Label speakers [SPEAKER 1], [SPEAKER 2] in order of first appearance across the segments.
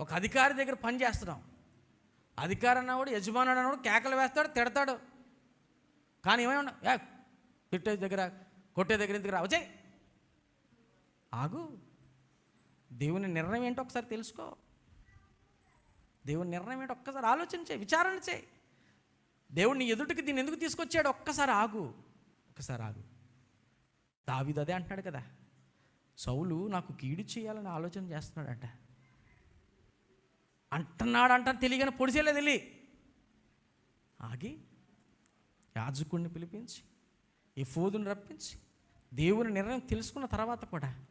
[SPEAKER 1] ఒక అధికారి దగ్గర పని చేస్తున్నాం. అధికారి అన్నవాడు యజమాను అన్నవాడు కేకలు వేస్తాడు తిడతాడు. కానీ ఏమైనా యా తిట్టే దగ్గర కొట్టే దగ్గర దగ్గర రావచ్చే ఆగు. దేవుని నిర్ణయం ఏంటో ఒకసారి తెలుసుకో. దేవుని నిర్ణయం ఏంటో ఒక్కసారి ఆలోచన చేయి విచారణ చేయి. దేవుడిని ఎదుటికి దీన్ని ఎందుకు తీసుకొచ్చాడు? ఒక్కసారి ఆగు. ఒక్కసారి ఆగు. దావిదదే అంటున్నాడు కదా. సౌలు నాకు కీడు చేయాలని ఆలోచన చేస్తున్నాడంట. అంటున్నాడు అంట తెలియని పొడిచేలేదు వెళ్ళి ఆగి యాజకుడిని పిలిపించి ఈ ఫోదుని రప్పించి దేవుని నిర్ణయం తెలుసుకున్న తర్వాత కూడా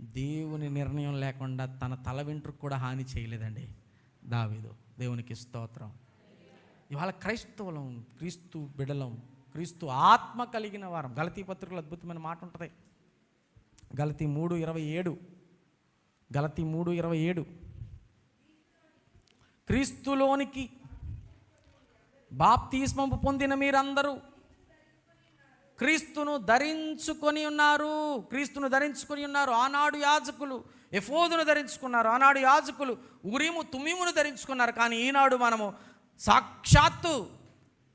[SPEAKER 1] దేవుని నిర్ణయం లేకుండా తన తల వెంట్రుకు కూడా హాని చేయలేదండి దావీదు. దేవునికి స్తోత్రం. ఇవాళ క్రైస్తవులం క్రీస్తు బిడలం క్రీస్తు ఆత్మ కలిగిన వారం. గలతీ పత్రికలు అద్భుతమైన మాట ఉంటుంది. గలతీ మూడు ఇరవై ఏడు. గలతీ మూడు ఇరవై ఏడు. క్రీస్తులోనికి బాప్తిస్మము పొందిన మీరందరూ క్రీస్తును ధరించుకొని ఉన్నారు. క్రీస్తును ధరించుకొని ఉన్నారు. ఆనాడు యాజకులు ఎఫోదును ధరించుకున్నారు. ఆనాడు యాజకులు ఉరిము తుమిమును ధరించుకున్నారు. కానీ ఈనాడు మనము సాక్షాత్తు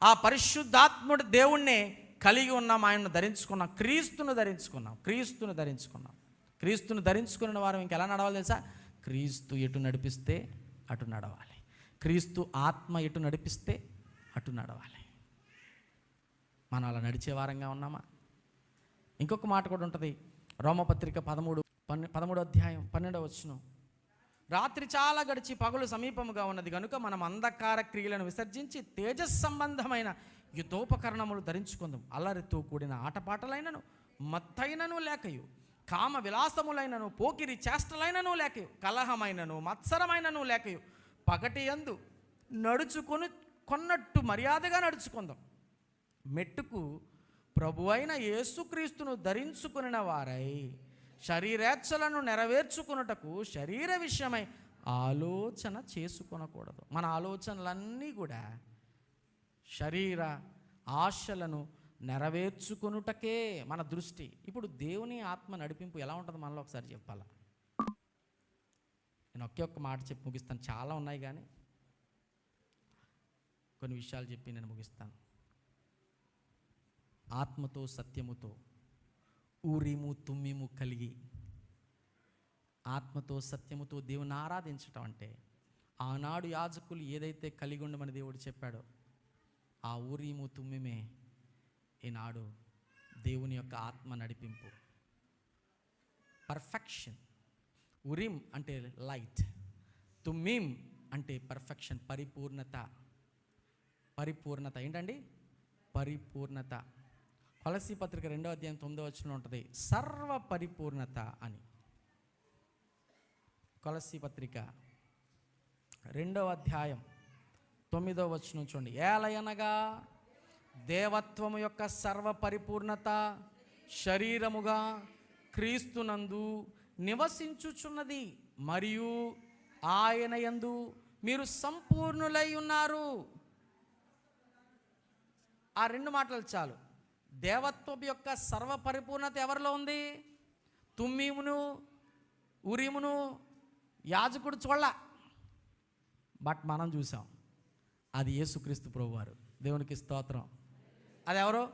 [SPEAKER 1] ఆ పరిశుద్ధాత్ముడు దేవుణ్ణే కలిగి ఉన్నాం. ఆయనను ధరించుకున్నాం. క్రీస్తును ధరించుకున్నాం. క్రీస్తును ధరించుకున్నాం. క్రీస్తును ధరించుకున్న వారు ఇంకెలా నడవాలి తెలుసా? క్రీస్తు ఎటు నడిపిస్తే అటు నడవాలి. క్రీస్తు ఆత్మ ఎటు నడిపిస్తే అటు నడవాలి. మనం అలా నడిచే వారంగా ఉన్నామా? ఇంకొక మాట కూడా ఉంటుంది. రోమపత్రిక పదమూడు పన్నె పదమూడో అధ్యాయం పన్నెండవ వచ్చును రాత్రి చాలా గడిచి పగలు సమీపముగా ఉన్నది. కనుక మనం అంధకార క్రియలను విసర్జించి తేజస్ సంబంధమైన యుద్ధోపకరణములు ధరించుకుందాం. అల్లరితో కూడిన ఆటపాటలైనను మత్తైనను లేకయు కామ విలాసములైనను పోకిరి చేష్టలైనను లేకయు కలహమైనను మత్సరమైనను లేకయు పగటి యందు నడుచుకొని కొన్నట్టు మర్యాదగా నడుచుకుందాం. మెట్టుకు ప్రభు అయిన యేసుక్రీస్తును ధరించుకున్న వారై శరీరేచ్ఛలను నెరవేర్చుకున్నటకు శరీర విషయమై ఆలోచన చేసుకొనకూడదు. మన ఆలోచనలన్నీ కూడా శరీర ఆశలను నెరవేర్చుకొనుటకే మన దృష్టి. ఇప్పుడు దేవుని ఆత్మ నడిపింపు ఎలా ఉంటుంది మనలో ఒకసారి చెప్పాలా? నేను ఒకే ఒక్క మాట చెప్పి ముగిస్తాను. చాలా ఉన్నాయి కానీ కొన్ని విషయాలు చెప్పి నేను ముగిస్తాను. ఆత్మతో సత్యముతో ఊరిము తుమ్మిము కలిగి ఆత్మతో సత్యముతో దేవుని ఆరాధించటం అంటే ఆనాడు యాజకులు ఏదైతే కలిగి ఉండమని దేవుడు చెప్పాడో ఆ ఊరిము తుమ్మిమే ఈనాడు దేవుని యొక్క ఆత్మ నడిపింపు. పర్ఫెక్షన్ ఉరిమ్ అంటే లైట్ తుమ్మిం అంటే పర్ఫెక్షన్ పరిపూర్ణత. పరిపూర్ణత. ఏంటండి? పరిపూర్ణత. కొలసి పత్రిక రెండో అధ్యాయం తొమ్మిదో వచ్చిన ఉంటుంది సర్వ పరిపూర్ణత అని. కొలసి పత్రిక రెండవ అధ్యాయం తొమ్మిదో వచ్చిన చూడండి. ఏలయనగా దేవత్వము యొక్క సర్వ పరిపూర్ణత శరీరముగా క్రీస్తునందు నివసించుచున్నది మరియు ఆయన యందు మీరు సంపూర్ణులై ఉన్నారు. ఆ రెండు మాటలు చాలు. దేవత్వం యొక్క సర్వపరిపూర్ణత ఎవరిలో ఉంది? తుమ్మిమును ఉరిమును యాజకుడు చూడ బట్ మనం చూసాం అది యేసుక్రీస్తు ప్రభువారు. దేవునికి స్తోత్రం. అది ఎవరో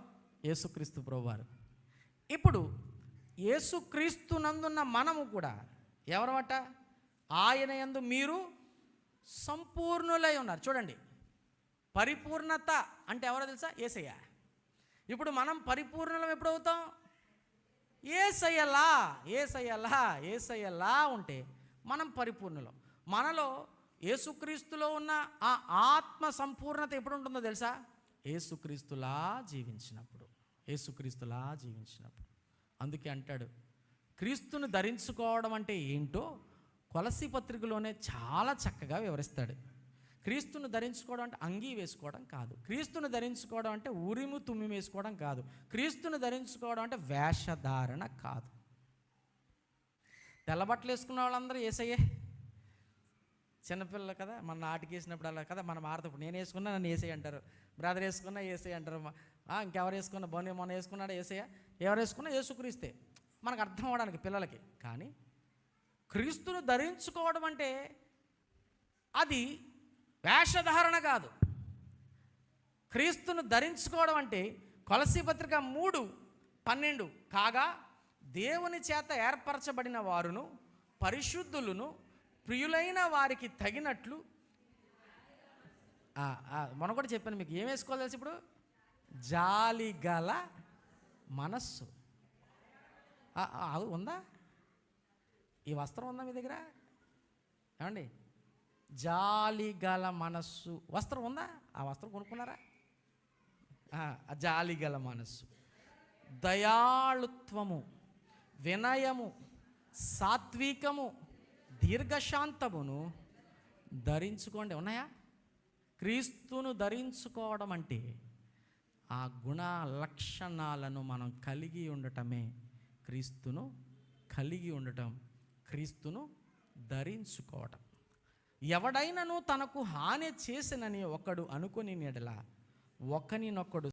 [SPEAKER 1] యేసుక్రీస్తు ప్రభువారు. ఇప్పుడు యేసుక్రీస్తునందున్న మనము కూడా ఎవరమట ఆయన యందు మీరు సంపూర్ణులై ఉన్నారు. చూడండి. పరిపూర్ణత అంటే ఎవరో తెలుసా? ఏసయ్య. ఇప్పుడు మనం పరిపూర్ణలం ఎప్పుడు అవుతాం? ఏసయ్యలా? ఏసయ్యలా? ఏసయ్యలా ఉంటే మనం పరిపూర్ణులం. మనలో యేసుక్రీస్తులో ఉన్న ఆ ఆత్మ సంపూర్ణత ఎప్పుడు ఉంటుందో తెలుసా ఏసుక్రీస్తులా జీవించినప్పుడు. ఏసుక్రీస్తులా జీవించినప్పుడు. అందుకే అంటాడు క్రీస్తును ధరించుకోవడం అంటే ఏంటో కొలసి పత్రికలోనే చాలా చక్కగా వివరిస్తాడు. క్రీస్తును ధరించుకోవడం అంటే అంగీ వేసుకోవడం కాదు. క్రీస్తును ధరించుకోవడం అంటే ఉరిము తుమ్మి వేసుకోవడం కాదు. క్రీస్తును ధరించుకోవడం అంటే వేషధారణ కాదు. తెల్లబట్టలు వేసుకున్న వాళ్ళందరూ ఏసయ్యే? చిన్నపిల్లలు కదా మన నాటికి వేసినప్పుడు అలా కదా మనం ఆడతప్పుడు నేను వేసుకున్నా నన్ను ఏసై అంటారు. బ్రదర్ వేసుకున్నా ఏసై అంటారు. మా- ఇంకెవరు వేసుకున్నా బోని మొన్న వేసుకున్నాడా ఏసయ్య? ఎవరు వేసుకున్నా యేసుక్రీస్తే. మనకు అర్థం అవడానికి పిల్లలకి. కానీ క్రీస్తును ధరించుకోవడం అంటే అది వేషధారణ కాదు. క్రీస్తును ధరించుకోవడం అంటే కొలసి పత్రిక మూడు పన్నెండు. కాగా దేవుని చేత ఏర్పరచబడిన వారును పరిశుద్ధులను ప్రియులైన వారికి తగినట్లు. మొన్న కూడా చెప్పాను మీకు. ఏం వేసుకోవాలి తెలుసు ఇప్పుడు? జాలి గల మనస్సు. ఉందా? ఈ వస్త్రం ఉందా మీ దగ్గర? ఏమండి? జాలి గల మనస్సు. వస్త్రం ఉందా? ఆ వస్త్రం కొనుక్కున్నారా? జాలి గల మనస్సు. దయాళుత్వము వినయము సాత్వికము దీర్ఘశాంతమును ధరించుకోండి. ఉన్నాయా? క్రీస్తును ధరించుకోవడం అంటే ఆ గుణ లక్షణాలను మనం కలిగి ఉండటమే క్రీస్తును కలిగి ఉండటం క్రీస్తును ధరించుకోవటం. ఎవడైనను తనకు హాని చేసినని ఒకడు అనుకుని నెడల ఒకనినొకడు